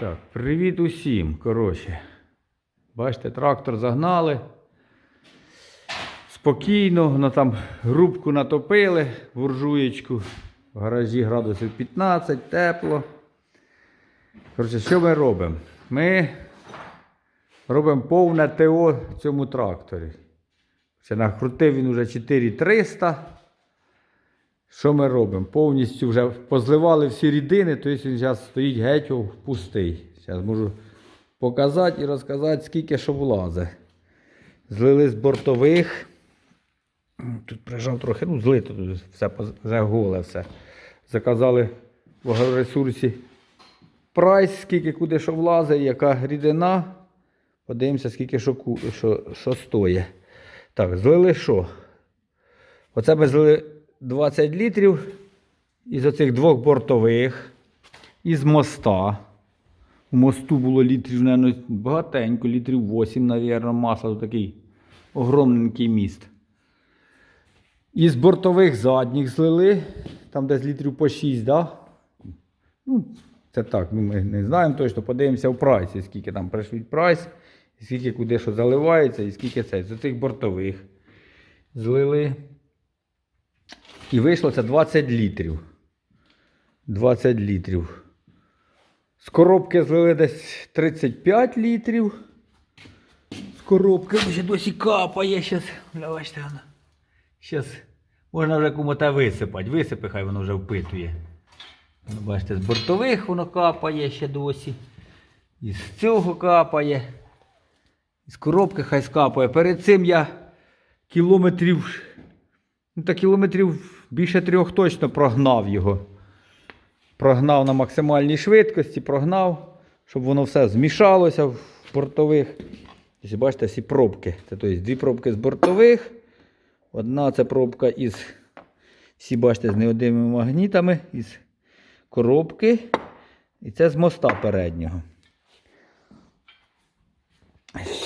Так, привіт усім. Коротше. Бачите, трактор загнали. Спокійно, ну там грубку натопили, буржуєчку. В гаражі градусів 15, тепло. Коротше, що ми робимо? Ми робимо повне ТО цьому тракторі. Ще накрутив він вже 4300. Що ми робимо? Повністю вже позливали всі рідини, тобто він зараз стоїть геть пустий. Зараз можу показати і розказати, скільки що влазить. Злили з бортових. Тут прижав трохи, ну злито тут все вже голе все. Заказали в агроресурсі прайс, скільки куди що влазить, яка рідина. Подивимося, скільки що, що, що стоїть. Так, злили що? Оце ми злили 20 літрів із оцих двох бортових, із моста. У мосту було літрів, мабуть, багатенько, літрів 8, мабуть, масла. Тут такий огромненький міст. Із бортових задніх злили, там десь літрів по 6, да? Ну, це так, ну, ми не знаємо точно, подивимося в прайсі, скільки там пришлють прайс, скільки куди що заливається, і скільки це. З цих бортових злили. І вийшло це 20 літрів. 20 літрів. З коробки злили десь 35 літрів. З коробки ще досі капає. Щас, бачите, воно. Щас можна вже кому-то висипати. Висипи, хай воно вже впитує. Ну, бачите, з бортових воно капає ще досі. І з цього капає. З коробки хай скапає. Перед цим я кілометрів Ну, та кілометрів більше трьох точно прогнав його. Прогнав на максимальній швидкості, прогнав, щоб воно все змішалося в бортових. Ось бачите, всі пробки. Це тобто, дві пробки з бортових. Одна це пробка із, всі бачите, з неодимими магнітами, із коробки. І це з моста переднього.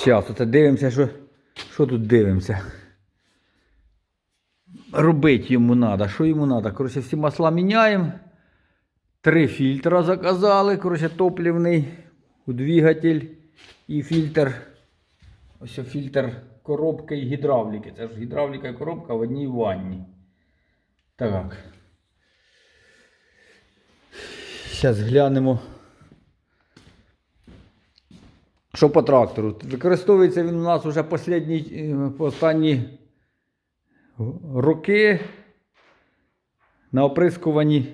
Зараз, оце дивимося, що, що тут дивимося робити йому треба. Що йому треба? Коротше, всі масла міняємо. Три фільтра заказали. Коротше, топлівний у двигатель і фільтр. Ось фільтр коробки і гідравліки. Це ж гідравліка і коробка в одній ванні. Так. Зараз глянемо. Що по трактору? Використовується він у нас вже останні, роки на оприскуванні.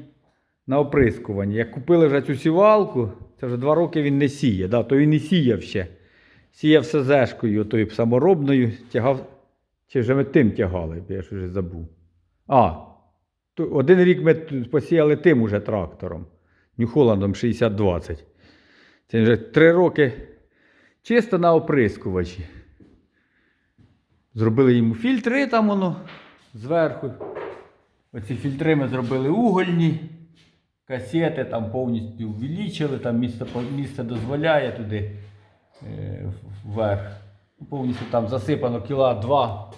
На оприскуванні. Як купили вже цю сівалку, це вже два роки він не сіє, да, то він і сіяв ще. Сіяв СЗшкою, тою саморобною, тягав. Чи вже ми тим тягали, я ж вже забув. А, один рік ми посіяли тим уже трактором. Нью-Холландом 6020. Це вже три роки чисто на оприскувачі. Зробили йому фільтри там воно зверху. Оці фільтри ми зробили угольні. Касети там повністю увеличили, там місце, місце дозволяє туди е, вверх. Повністю там засипано кіла 2,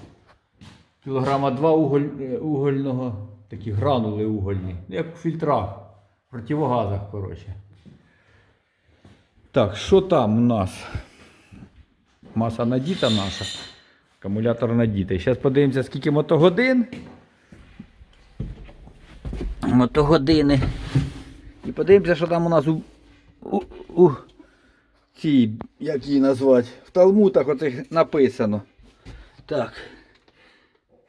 кілограма 2 уголь, е, угольного, такі гранули угольні. Як у фільтрах, в противогазах, коротше. Так, що там у нас? Маса надіта наша. Акумулятор надітий. Зараз подивимося, скільки мотогодин. Мотогодини. І подивимося, що там у нас у, у, у цій, як її назвати, в талмутах оцих написано. Так.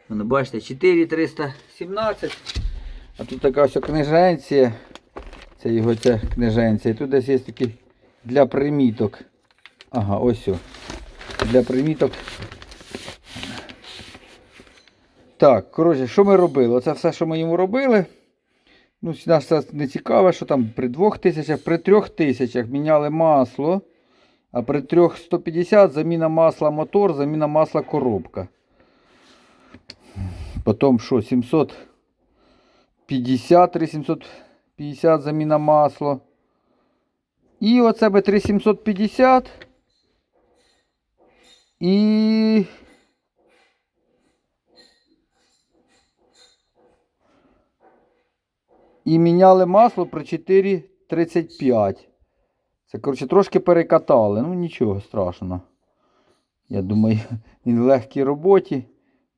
Воно, бачите, 4317. А тут така ось книженція. Це його ця книженція. І тут десь є такі для приміток. Ага, ось о. Для приміток так, коротше, що ми робили? Оце все, що ми йому робили. Ну, нас це не цікаво, що там при 2000, при 3000 міняли масло, а при 3150 заміна масла мотор, заміна масла коробка. Потім що, 750, 3750 заміна масла. І оце би 3750. І І міняли масло при 4,35. Це, коротше, трошки перекатали, ну нічого страшного. Я думаю, він в легкій роботі.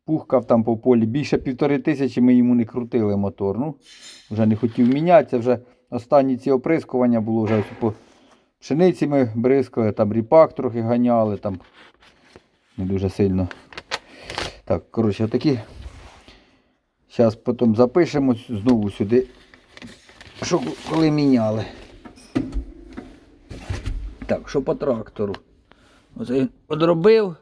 Пухкав там по полі. Більше півтори тисячі ми йому не крутили мотор. Ну, вже не хотів мінятися. Вже останні ці оприскування було вже по пшениці ми бризкали, там ріпак трохи ганяли, там не дуже сильно. Так, коротше, отакі. Зараз потім запишемо знову сюди. Що коли міняли. Так, що по трактору? Оце він одробив.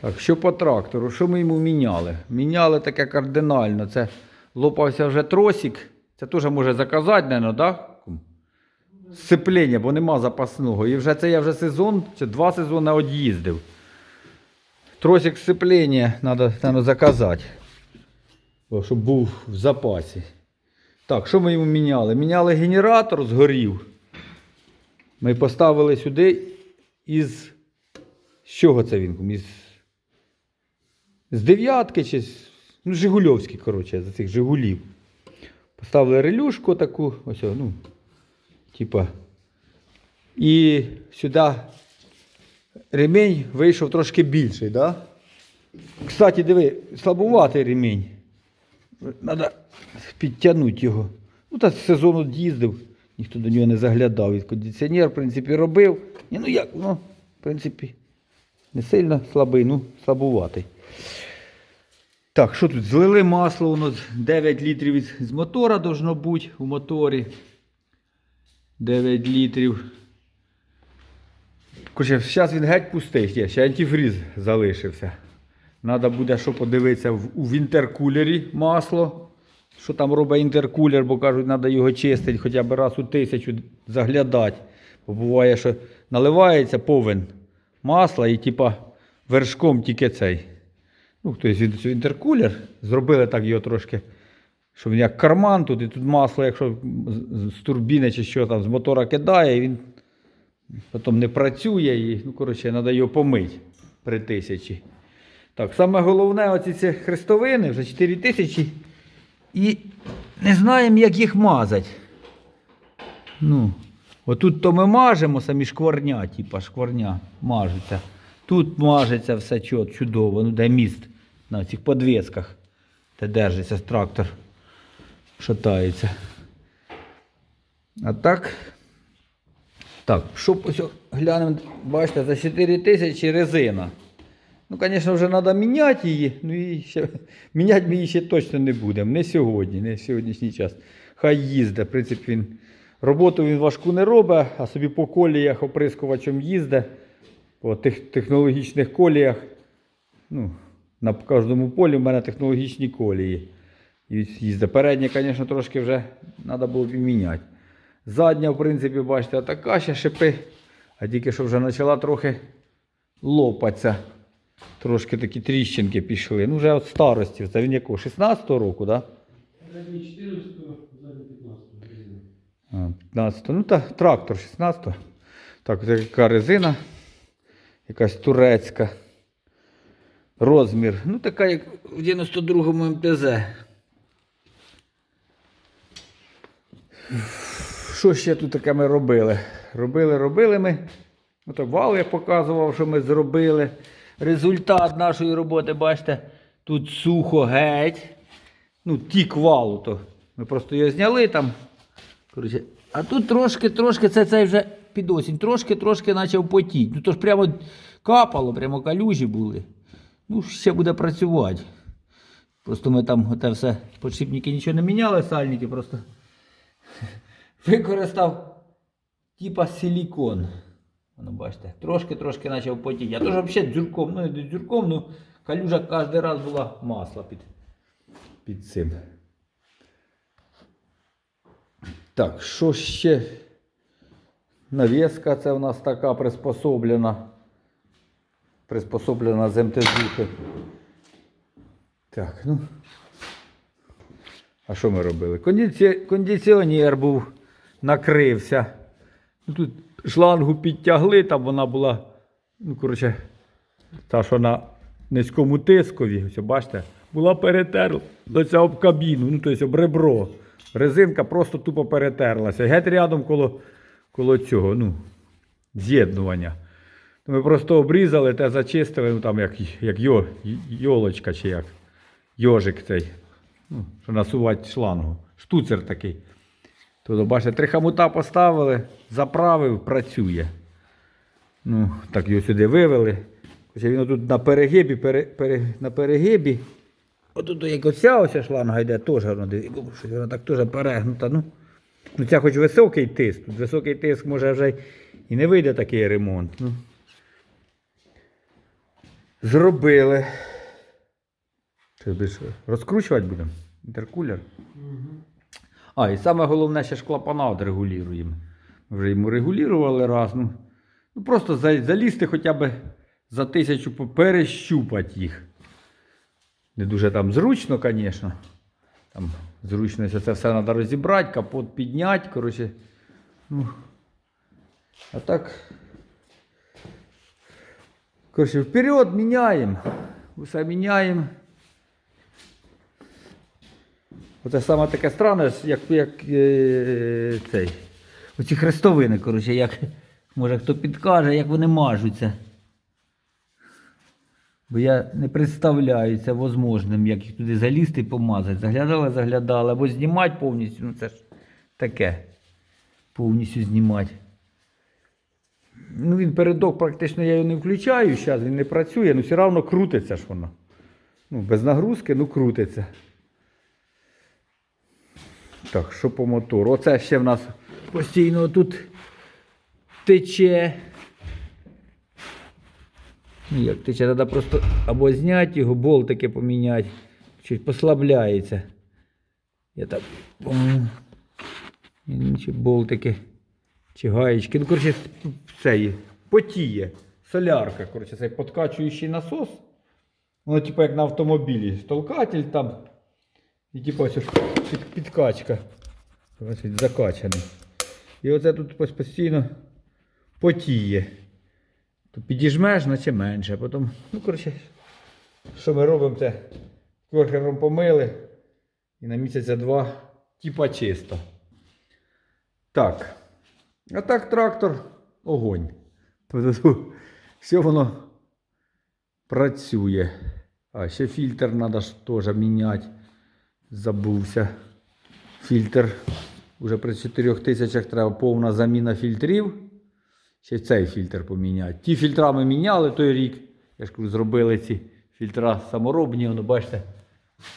Так, що по трактору? Що ми йому міняли? Міняли таке кардинально. Це лопався вже тросик. Це теж може заказати, мабуть, так? Сцеплення, бо нема запасного. І вже це я вже сезон, чи два сезони од'їздив. Тросик сцеплення треба, треба заказати. Щоб був в запасі. Так, що ми йому міняли? Міняли генератор, згорів. Ми поставили сюди із. З чого це він? Із, з дев'ятки чи з. Ну, Жигульовський, коротше, за цих Жигулів. Поставили релюшку таку, ось, ну, типа. І сюди ремінь вийшов трошки більший, да? Кстати, диви, слабуватий ремінь. Треба підтягнути його. Ну, так сезон їздив, ніхто до нього не заглядав. І кондиціонер, в принципі, робив. Ні, ну як, ну, в принципі, не сильно слабий, ну, слабуватий. Так, що тут? Злили масло, воно 9 літрів з мотора должно бути у моторі. 9 літрів. Короче, зараз він геть пустий, ще, ще антифріз залишився. Треба буде, що подивитися в, інтеркулері масло. Що там робить інтеркулер, бо кажуть, треба його чистити хоча б раз у тисячу заглядати. Бо буває, що наливається повен масла і типа вершком тільки цей. Ну, тобто інтеркулер. Зробили так його трошки, щоб він як карман тут, і тут масло, якщо з турбіни чи що там, з мотора кидає, і він потім не працює і, ну, коротше, треба його помити при тисячі. Так, саме головне, оці ці хрестовини, вже 4 тисячі. І не знаємо, як їх мазати. Ну, отут то ми мажемо самі шкварня, типа шкварня мажеться. Тут мажеться все чудово, ну де міст на цих подвісках, де держиться трактор, шатається. А так. Так, що глянемо, бачите, за 4 тисячі резина. Ну, звісно, вже треба міняти її. Ну і ще міняти ми її ще точно не будемо. Не сьогодні, не сьогоднішній час. Хай їздить. В принципі, він роботу він важку не робить, а собі по коліях оприскувачем їздить. По тих технологічних коліях. Ну, на кожному полі в мене технологічні колії. І їздить. Передня, звісно, трошки вже треба було б міняти. Задня, в принципі, бачите, така ще шипи. А тільки що вже почала трохи лопатися. Трошки такі тріщинки пішли. Ну, вже від старості. Це він якого? 16-го року, так? Передній 14, задній 15. Да? А, 15 Ну, та трактор 16-го. Так, ось яка резина. Якась турецька. Розмір. Ну, така, як в 92-му МТЗ. Що ще тут таке ми робили? Робили, робили ми. Ото вал я показував, що ми зробили. Результат нашої роботи, бачите, тут сухо геть. Ну, тік валу, то ми просто його зняли там. Коротше, а тут трошки, трошки це цей вже під осінь, трошки, трошки почав потіти. Ну то ж прямо капало, прямо калюжі були. Ну, ще буде працювати. Просто ми там оте все, подшипники нічого не міняли, сальники просто використав типа силікон. Воно бачите, трошки-трошки почав потіти. А то ж взагалі дзюрком, ну не дзюрком, ну калюжа кожен раз була масло під, під цим. Так, що ще? Навіска це у нас така приспособлена. Приспособлена з МТЗухи. Так, ну. А що ми робили? Кондиці... Кондиціонер був, накрився. Ну, тут шлангу підтягли, там вона була, ну, коротше, та, що на низькому тискові. Ось, бачите, була перетерла ця об кабіну, ну тобто об ребро. Резинка просто тупо перетерлася. Геть рядом коло, коло цього, ну, з'єднування. Ми просто обрізали те зачистили, ну там як, як йо, йолочка чи як. Йожик цей. Ну, що насувати шлангу. Штуцер такий. Тут, бачите, три хамута поставили, заправив, працює. Ну, так його сюди вивели. Хоча він тут на перегибі, пере, пере, на перегибі. Отут як оця ось шланга йде, теж вона так теж перегнута. Ну, ну ця хоч високий тиск. Тут високий тиск може вже і не вийде такий ремонт. Ну. Зробили. Що, більше розкручувати будемо? Інтеркулер. А, і саме головне, ще ж клапана отрегулюємо. Ми вже йому регулювали раз. Ну, ну просто залізти хоча б за тисячу перещупати їх. Не дуже там зручно, звісно. Там зручно, що це все треба розібрати, капот підняти. Коротше. Ну, а так. Коротше, вперед міняємо. Усе міняємо. Оце саме таке странне, як, як е, цей. Оці хрестовини, коротше, як, може хто підкаже, як вони мажуться. Бо я не представляю це возможним, як їх туди залізти і помазати. Заглядали, заглядали, або знімати повністю, ну це ж таке. Повністю знімати. Ну він передок практично я його не включаю, зараз він не працює, ну все одно крутиться ж воно. Ну, без нагрузки, ну крутиться. Так, що по мотору? Оце ще в нас постійно тут тече. Ну, як тече, треба просто або зняти його, болтики поміняти. Чуть послабляється. Я так. Чи болтики, чи гаєчки. Ну, коротше, цей потіє. Солярка, коротше, цей подкачуючий насос. Воно, типу, як на автомобілі. Толкатель там. І типу ось під, підкачка. Він закачаний. І оце тут постійно потіє. То підіжмеш, наче менше. Потім, ну, коротше, що ми робимо, це корхером помили. І на місяця два типа чисто. Так. А так трактор огонь. Все воно працює. А ще фільтр треба теж міняти. Забувся. Фільтр. Уже при 4 тисячах треба повна заміна фільтрів. Ще цей фільтр поміняти. Ті фільтра ми міняли той рік. Я ж кажу, зробили ці фільтра саморобні. Воно, бачите,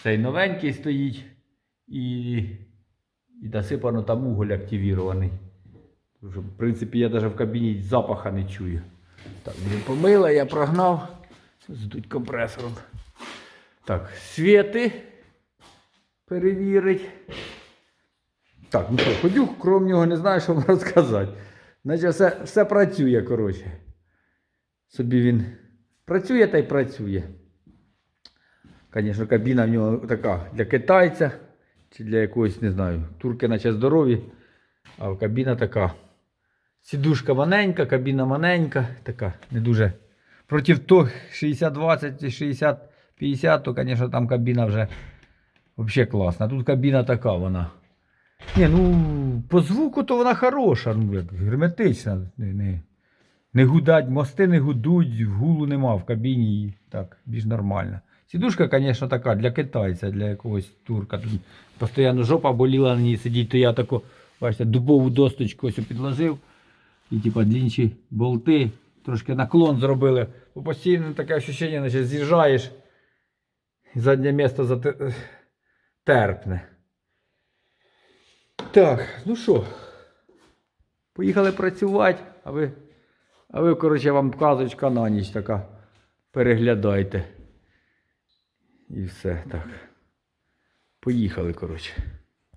цей новенький стоїть. І, і насипано там уголь активірований. Вже, в принципі, я навіть в кабіні запаха не чую. Так, він помила, я прогнав. Здуть компресором. Так, світи перевірить. Так, ну що, ходю, крім нього, не знаю, що вам розказати. Значить, все, все працює, коротше. Собі він працює та й працює. Звісно, кабіна в нього така для китайця чи для якогось, не знаю, турки наче здорові, а кабіна така. Сідушка маленька, кабіна маленька, така, не дуже. Проти то 60-20 і 60-50, то, звісно, там кабіна вже взагалі класна. Тут кабіна така вона. Ні, ну, по звуку то вона хороша, ну, як герметична. Не, не, не гудать, мости не гудуть, гулу нема в кабіні. Так, більш нормально. Сідушка, звісно, така для китайця, для якогось турка. Тут постійно жопа боліла на ній сидіть, то я таку, бачите, дубову досточку ось підложив. І типа інші болти, трошки наклон зробили. Бо постійно таке ощущення, наче з'їжджаєш, заднє місце зате- терпне. Так, ну що, поїхали працювати, а ви, а ви, коротше, вам казочка на ніч така. Переглядайте. І все так. Поїхали, коротше.